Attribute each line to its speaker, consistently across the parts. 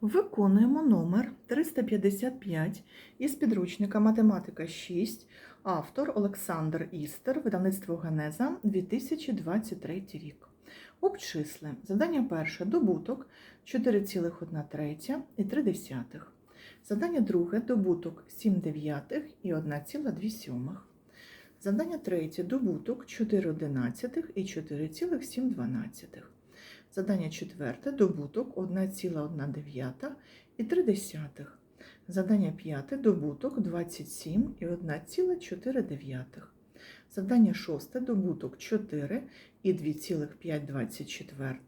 Speaker 1: Виконуємо номер 355 із підручника Математика 6, автор Олександр Істер, видавництво Генеза 2023 рік. Обчисли. Задання перше. Добуток 4,1 третя і 3 десятих. Задання друге. Добуток 7 дев'ятих і 1,2 сьомих. Задання третє. Добуток 4 одинадцятих і 4,7 дванадцятих. Задання четверте. Добуток 1,1 і 3. Задання п'яте. Добуток 27 і 1,4. Завдання шосте. Добуток 4 і 2,524.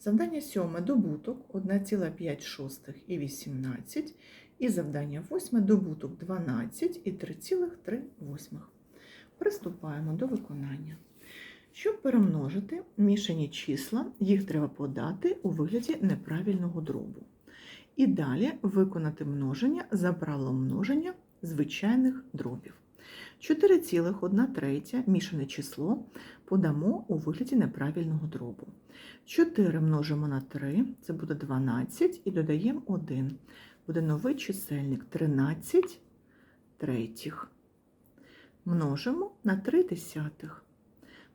Speaker 1: Завдання сьоме. Добуток 1,5 і 18. І завдання восьме. Добуток 12 і 3,3. Приступаємо до виконання. Щоб перемножити мішані числа, їх треба подати у вигляді неправильного дробу. І далі виконати множення за правилом множення звичайних дробів. 4,1 третя мішане число подамо у вигляді неправильного дробу. 4 множимо на 3, це буде 12, і додаємо 1. Буде новий чисельник 13 третіх. Множимо на 3 десятих.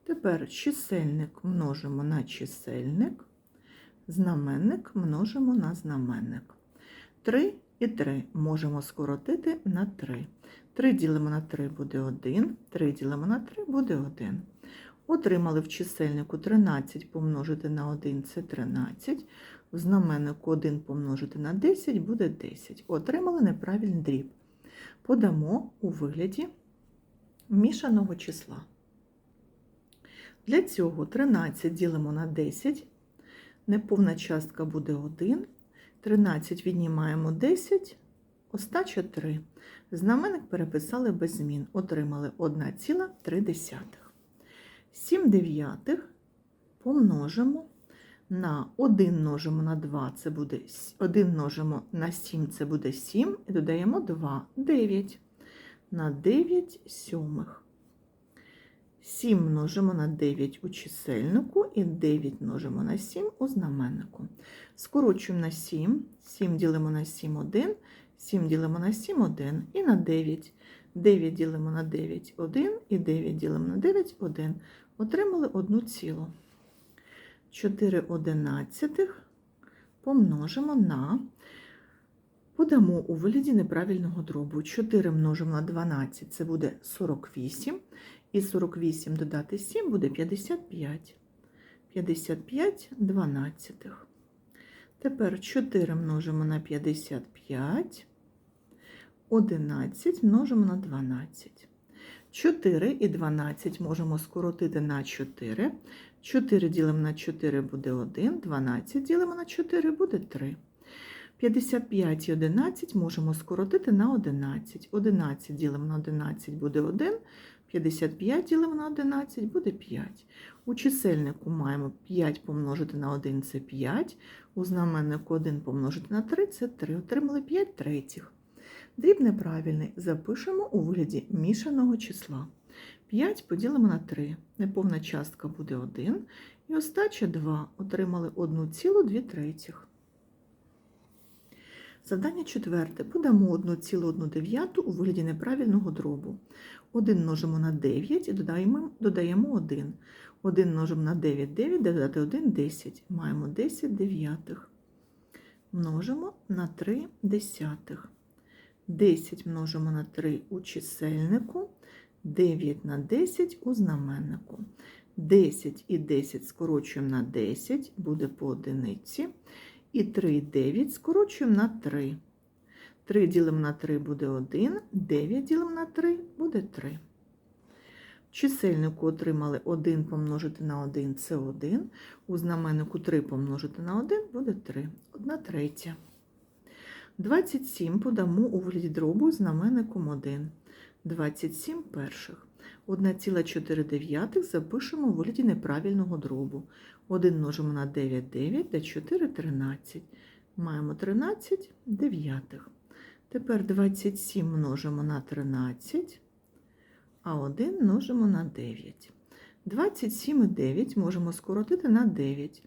Speaker 1: Тепер чисельник множимо на чисельник, знаменник множимо на знаменник. 3 і 3 можемо скоротити на 3. 3 ділимо на 3 буде 1, 3 ділимо на 3 буде 1. Отримали в чисельнику 13 помножити на 1 це 13. В знаменнику 1 помножити на 10 буде 10. Отримали неправильний дріб. Подамо у вигляді мішаного числа. Для цього 13 ділимо на 10, неповна частка буде 1, 13 віднімаємо 10, остача 3. Знаменник переписали без змін, отримали 1,3. 7 дев'ятих помножимо на 1 множимо на 2, це буде 1 множимо на 7, це буде 7, і додаємо 2, 9. На 9 сьомих. 7 множимо на 9 у чисельнику і 9 множимо на 7 у знаменнику. Скорочуємо на 7, 7 ділимо на 7 1, 7 ділимо на 7 1 і на 9. 9 ділимо на 9 1 і 9 ділимо на 9 1. Отримали 1 цілу. 4 одинадцятих помножимо на, подамо у вигляді неправильного дробу. 4 множимо на 12, це буде 48. І 48 додати 7 буде 55. 55 дванадцятих. Тепер 4 множимо на 55. 11 множимо на 12. 4 і 12 можемо скоротити на 4. 4 ділимо на 4 буде 1, 12 ділимо на 4 буде 3. 55 і 11 можемо скоротити на 11. 11 ділимо на 11 буде 1, 55 ділимо на 11 буде 5. У чисельнику маємо 5 помножити на 1 це 5. У знаменнику 1 помножити на 3 це 3. Отримали 5 третіх. Дріб неправильний запишемо у вигляді мішаного числа. 5 поділимо на 3. Неповна частка буде 1. І остача 2. Отримали 1,2 третіх. Завдання четверте. Подамо 1,1 у вигляді неправильного дробу. 1 множимо на 9 і додаємо, додаємо 1. 1 множимо на 9, 9, додати 1, 10. Маємо 10 дев'ятих. Множимо на 3 десятих. 10 множимо на 3 у чисельнику, 9 на 10 у знаменнику. 10 і 10 скорочуємо на 10, буде по одиниці. І 3 9 скорочуємо на 3. 3 ділимо на 3 буде 1, 9 ділимо на 3 буде 3. В чисельнику отримали 1 помножити на 1 це 1. У знаменнику 3 помножити на 1 буде 3. 1 третя. 27 подамо у вигляді дробу знаменником 1. 27 перших. 1,4 запишемо у вигляді неправильного дробу. 1 множимо на 9 9, та 4 13. Маємо 13 дев'ятих. Тепер 27 множимо на 13, а 1 множимо на 9. 27 і 9 можемо скоротити на 9.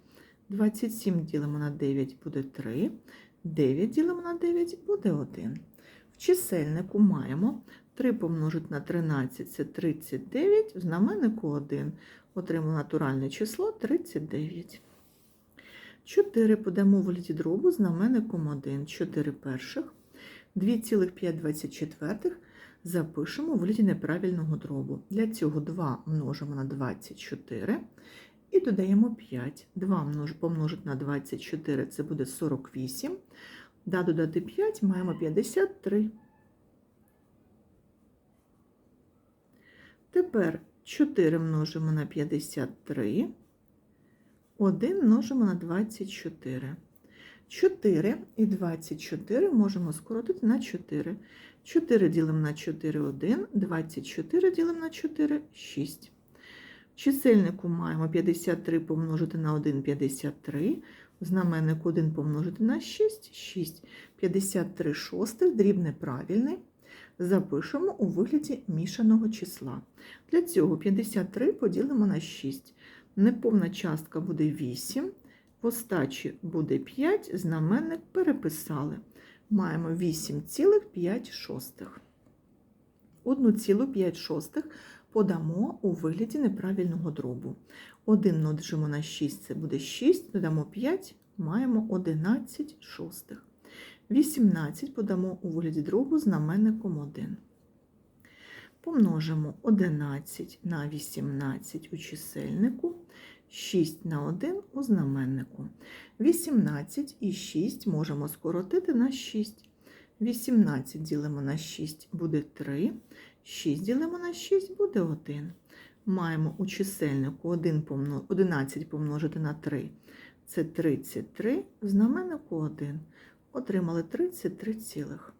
Speaker 1: 27 ділимо на 9 буде 3. 9 ділимо на 9 буде 1. В чисельнику маємо 3 помножити на 13 це 39, в знаменнику 1. Отримали натуральне число 39. 4 подамо в вигляді дробу знаменником 1. 4 перших. 2,524 запишемо у вигляді неправильного дробу. Для цього 2 множимо на 24 і додаємо 5. 2 множ- помножити на 24 це буде 48. Да, додати 5 маємо 53. Тепер 4 множимо на 53. 1 множимо на 24. 4 і 24 можемо скоротити на 4. 4 ділимо на 4 1, 24 ділимо на 4 6. В чисельнику маємо 53 помножити на 1 53. В знаменнику 1 помножити на 6 6. 53 шостих, дріб неправильний. Запишемо у вигляді мішаного числа. Для цього 53 поділимо на 6. Неповна частка буде 8. В остачі буде 5, знаменник переписали. Маємо 8,5. 1,5 подамо у вигляді неправильного дробу. 1 множимо на 6 це буде 6, додамо 5, маємо 11 шостих. 18 подамо у вигляді дробу знаменником 1. Помножимо 11 на 18 у чисельнику, 6 на 1 у знаменнику. 18 і 6 можемо скоротити на 6. 18 ділимо на 6 буде 3, 6 ділимо на 6 буде 1. Маємо у чисельнику 1 11 помножити на 3. Це 33, в знаменнику 1. Отримали 33 цілих.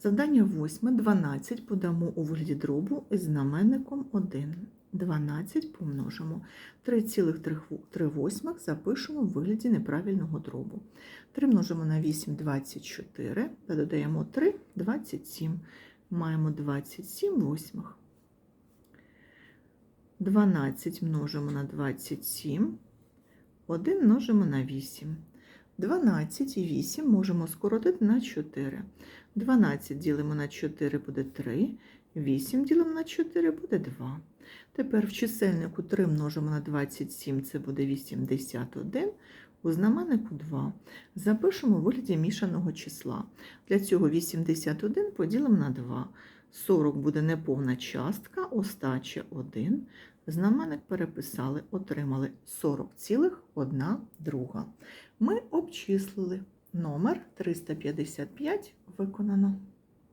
Speaker 1: Завдання 8. 12 подамо у вигляді дробу із знаменником 1. 12 помножимо. 3,3 запишемо в вигляді неправильного дробу. 3 множимо на 8 24, та додаємо 3 27. Маємо 27 восьмих. 12 множимо на 27, 1 множимо на 8. 12 і 8 можемо скоротити на 4. 12 ділимо на 4 буде 3, 8 ділимо на 4 буде 2. Тепер в чисельнику 3 множимо на 27, це буде 81, у знаменнику 2. Запишемо в вигляді мішаного числа. Для цього 81 поділимо на 2. 40 буде неповна частка, остача 1. Знаменник переписали, отримали 40,1 друга. Ми обчислили номер 355 виконано.